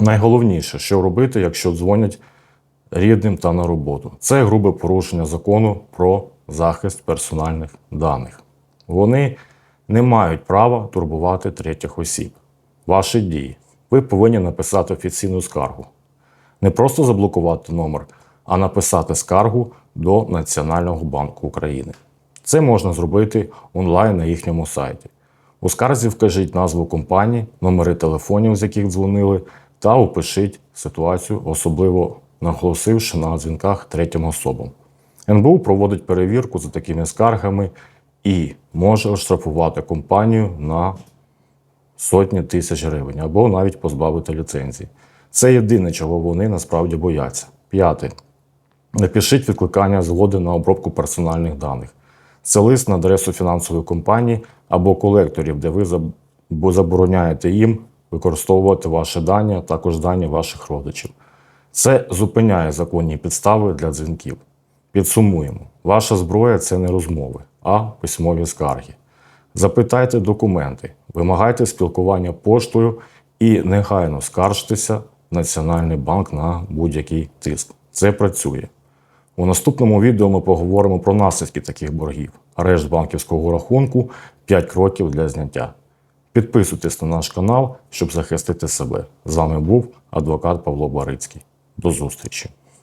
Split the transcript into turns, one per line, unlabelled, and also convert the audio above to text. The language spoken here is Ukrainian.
Найголовніше, що робити, якщо дзвонять рідним та на роботу, це грубе порушення закону про захист персональних даних. Вони не мають права турбувати третіх осіб. Ваші дії. Ви повинні написати офіційну скаргу. Не просто заблокувати номер, а написати скаргу до Національного банку України. Це можна зробити онлайн на їхньому сайті. У скарзі вкажіть назву компанії, номери телефонів, з яких дзвонили, та опишіть ситуацію, особливо наголосивши на дзвінках третім особам. НБУ проводить перевірку за такими скаргами і може оштрафувати компанію на сотні тисяч гривень або навіть позбавити ліцензії. Це єдине, чого вони насправді бояться. П'яте. Напишіть відкликання згоди на обробку персональних даних. Це лист на адресу фінансової компанії або колекторів, де ви забороняєте їм використовувати ваші дані, також дані ваших родичів. Це зупиняє законні підстави для дзвінків. Підсумуємо: ваша зброя це не розмови, а письмові скарги. Запитайте документи, вимагайте спілкування поштою і негайно скаржтеся в Національний банк на будь-який тиск. Це працює. У наступному відео ми поговоримо про наслідки таких боргів, арешт банківського рахунку, 5 кроків для зняття. Підписуйтесь на наш канал, щоб захистити себе. З вами був адвокат Павло Барицький. До зустрічі!